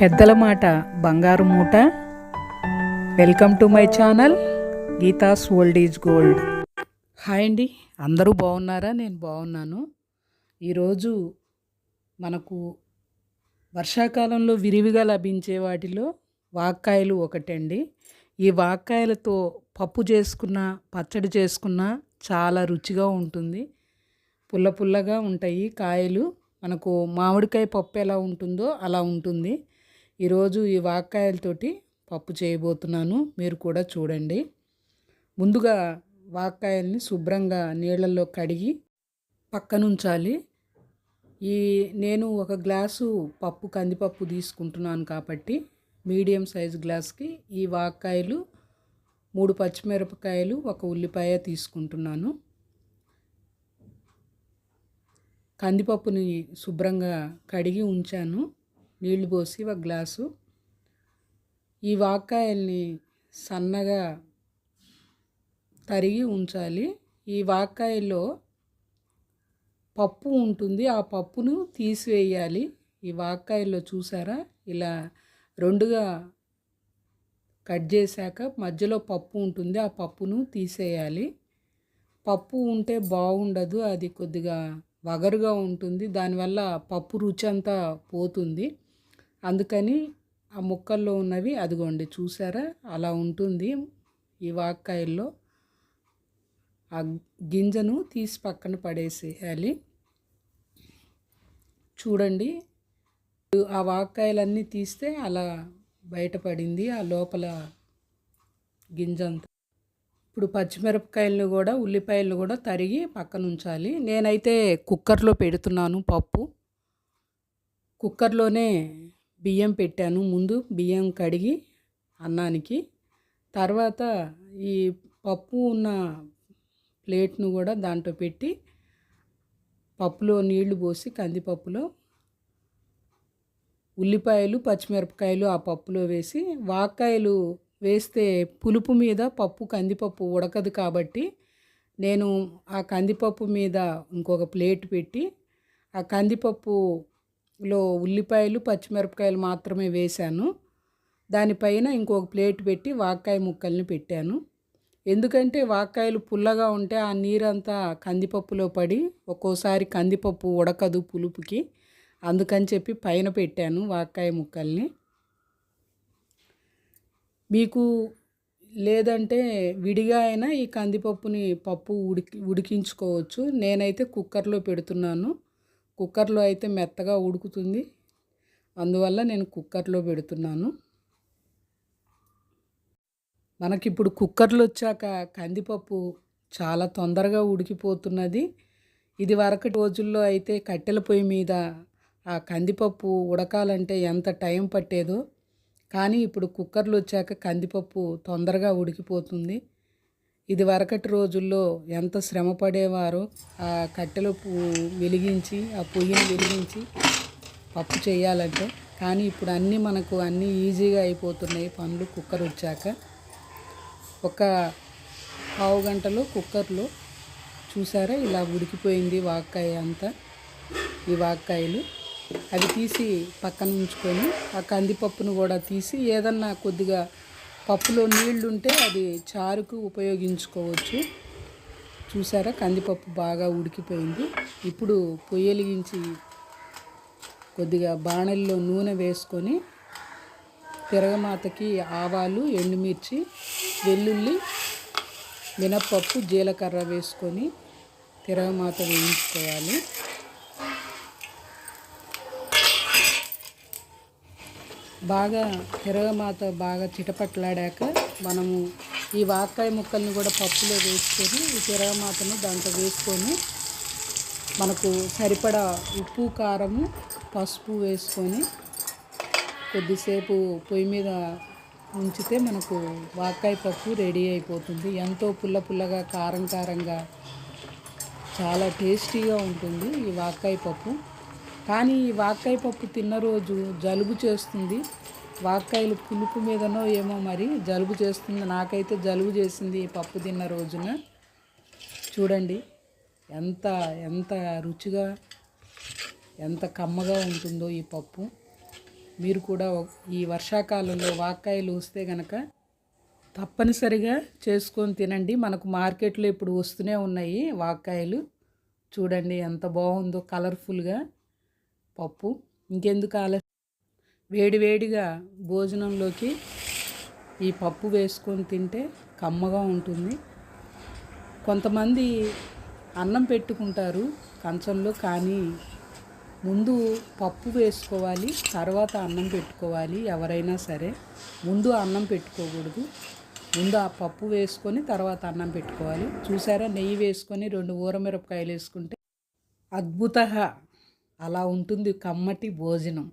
పెద్దల మాట బంగారు మూట. Welcome to my channel Geetha's old is gold hi అండి అందరూ బాగున్నారా? నేను బాగున్నాను. ఈరోజు మనకు వర్షాకాలంలో విరివిగా లభించే వాటిలో వాక్కాయలు ఒకటండి. ఈ వాక్కాయలతో పప్పు చేసుకున్న పచ్చడి చేసుకున్న చాలా రుచిగా ఉంటుంది. పుల్ల పుల్లగా ఉంటాయి కాయలు. మనకు మామిడికాయ పప్పు ఎలా ఉంటుందో అలా ఉంటుంది. ఈరోజు ఈ వాక్కాయలతోటి పప్పు చేయబోతున్నాను. మీరు కూడా చూడండి. ముందుగా వాక్కాయల్ని శుభ్రంగా నీళ్ళల్లో కడిగి పక్కనుంచాలి. ఈ నేను ఒక గ్లాసు పప్పు కందిపప్పు తీసుకుంటున్నాను కాబట్టి మీడియం సైజ్ గ్లాస్కి ఈ వాక్కాయలు మూడు పచ్చిమిరపకాయలు ఒక ఉల్లిపాయ తీసుకుంటున్నాను. కందిపప్పుని శుభ్రంగా కడిగి ఉంచాను. నీళ్ళు పోసి ఒక గ్లాసు ఈ వాక్కాయల్ని సన్నగా తరిగి ఉంచాలి. ఈ వాక్కాయల్లో పప్పు ఉంటుంది. ఆ పప్పును తీసివేయాలి. ఈ వాక్కాయల్లో చూసారా? ఇలా రెండుగా కట్ చేశాక మధ్యలో పప్పు ఉంటుంది. ఆ పప్పును తీసేయాలి. పప్పు ఉంటే బాగుండదు. అది కొద్దిగా వగరుగా ఉంటుంది. దానివల్ల పప్పు రుచి అంతా పోతుంది. అందుకని ఆ ముక్కల్లో ఉన్నవి అదిగోండి చూసారా? అలా ఉంటుంది ఈ వాక్కాయల్లో. ఆ గింజను తీసి పక్కన పడేసేయాలి. చూడండి ఆ వాక్కాయలన్నీ తీస్తే అలా బయటపడింది ఆ లోపల గింజంతా ఇప్పుడు పచ్చిమిరపకాయలను కూడా ఉల్లిపాయలు కూడా తరిగి పక్కన ఉంచాలి. నేనైతే కుక్కర్లో పెడుతున్నాను పప్పు. కుక్కర్లోనే బియ్యం పెట్టాను. ముందు బియ్యం కడిగి అన్నానికి. తర్వాత ఈ పప్పు ఉన్న ప్లేట్ను కూడా దాంట్లో పెట్టి పప్పులో నీళ్ళు పోసి కందిపప్పులో ఉల్లిపాయలు పచ్చిమిరపకాయలు ఆ పప్పులో వేసి వాకాయలు వేస్తే పులుపు మీద పప్పు కందిపప్పు ఉడకదు కాబట్టి నేను ఆ కందిపప్పు మీద ఇంకొక ప్లేట్ పెట్టి ఆ కందిపప్పు లో ఉల్లిపాయలు పచ్చిమిరపకాయలు మాత్రమే వేశాను. దానిపైన ఇంకొక ప్లేట్ పెట్టి వాక్కాయ ముక్కల్ని పెట్టాను. ఎందుకంటే వాక్కాయలు పుల్లగా ఉంటే ఆ నీరంతా కందిపప్పులో పడి ఒక్కోసారి కందిపప్పు ఉడకదు పులుపుకి. అందుకని చెప్పి పైన పెట్టాను వాక్కాయ ముక్కల్ని. మీకు లేదంటే విడిగా అయినా ఈ కందిపప్పుని పప్పు ఉడికి ఉడికించుకోవచ్చు. నేనైతే కుక్కర్లో పెడుతున్నాను. కుక్కర్లో అయితే మెత్తగా ఉడుకుతుంది. అందువల్ల నేను కుక్కర్లో పెడుతున్నాను. మనకిప్పుడు కుక్కర్లు వచ్చాక కందిపప్పు చాలా తొందరగా ఉడికిపోతున్నది. ఇది వరకటి రోజుల్లో అయితే కట్టెల పొయ్యి మీద ఆ కందిపప్పు ఉడకాలంటే ఎంత టైం పట్టేదో. కానీ ఇప్పుడు కుక్కర్లు వచ్చాక కందిపప్పు తొందరగా ఉడికిపోతుంది. ఇది వరకటి రోజుల్లో ఎంత శ్రమ పడేవారో ఆ కట్టెలు వెలిగించి ఆ పొయ్యిని వెలిగించి పప్పు చేయాలంటే. కానీ ఇప్పుడు అన్నీ మనకు అన్నీ ఈజీగా అయిపోతున్నాయి. పనులు కుక్కర్ వచ్చాక. ఒక పావు గంటలో కుక్కర్లో చూసారా? ఇలా ఉడికిపోయింది వాక్కాయ అంతా ఈ వాక్కాయలు అవి తీసి పక్కన ఉంచుకొని ఆ కందిపప్పును కూడా తీసి ఏదన్నా కొద్దిగా పప్పులో నీళ్ళు ఉంటే అది చారుకు ఉపయోగించుకోవచ్చు. చూసారా? కందిపప్పు బాగా ఉడికిపోయింది. ఇప్పుడు పొయ్యి వెలిగించి కొద్దిగా బాణల్లో నూనె వేసుకొని తిరగమాతకి ఆవాలు ఎండుమిర్చి వెల్లుల్లి మినప్పప్పు జీలకర్ర వేసుకొని తిరగమాత వేయించుకోవాలి. బాగా తిరగమాత బాగా చిటపట్లాడాక మనము ఈ వాకాయ ముక్కల్ని కూడా పప్పులో వేసుకొని ఈ తిరగమాతను దాంట్లో వేసుకొని మనకు సరిపడా ఉప్పు కారము పసుపు వేసుకొని కొద్దిసేపు పొయ్యి మీద ఉంచితే మనకు వాకాయ పప్పు రెడీ అయిపోతుంది. ఎంతో పుల్ల పుల్లగా కారం కారంగా చాలా టేస్టీగా ఉంటుంది ఈ వాకాయ పప్పు. కానీ ఈ వాక్కాయ పప్పు తిన్న రోజు జలుబు చేస్తుంది. వాక్కాయలు పులుపు మీదనో ఏమో మరి జలుబు చేస్తుంది. నాకైతే జలుబు చేసింది ఈ పప్పు తిన్న రోజున. చూడండి ఎంత ఎంత రుచిగా ఎంత కమ్మగా ఉంటుందో ఈ పప్పు. మీరు కూడా ఈ వర్షాకాలంలో వాక్కాయలు వస్తే గనక తప్పనిసరిగా చేసుకొని తినండి. మనకు మార్కెట్లో ఇప్పుడు వస్తూనే ఉన్నాయి వాక్కాయలు. చూడండి ఎంత బాగుందో కలర్ఫుల్గా. పప్పు. ఇంకెందుకు ఆలస్యం? వేడివేడిగా భోజనంలోకి ఈ పప్పు వేసుకొని తింటే కమ్మగా ఉంటుంది. కొంతమంది అన్నం పెట్టుకుంటారు కంచంలో కానీ ముందు పప్పు వేసుకోవాలి తర్వాత అన్నం పెట్టుకోవాలి ఎవరైనా సరే. ముందు అన్నం పెట్టుకోకూడదు. ముందు ఆ పప్పు వేసుకొని తర్వాత అన్నం పెట్టుకోవాలి. చూసారా? నెయ్యి వేసుకొని రెండు ఊరమిరపకాయలు వేసుకుంటే అద్భుత అలా ఉంటుంది కమ్మటి భోజనం.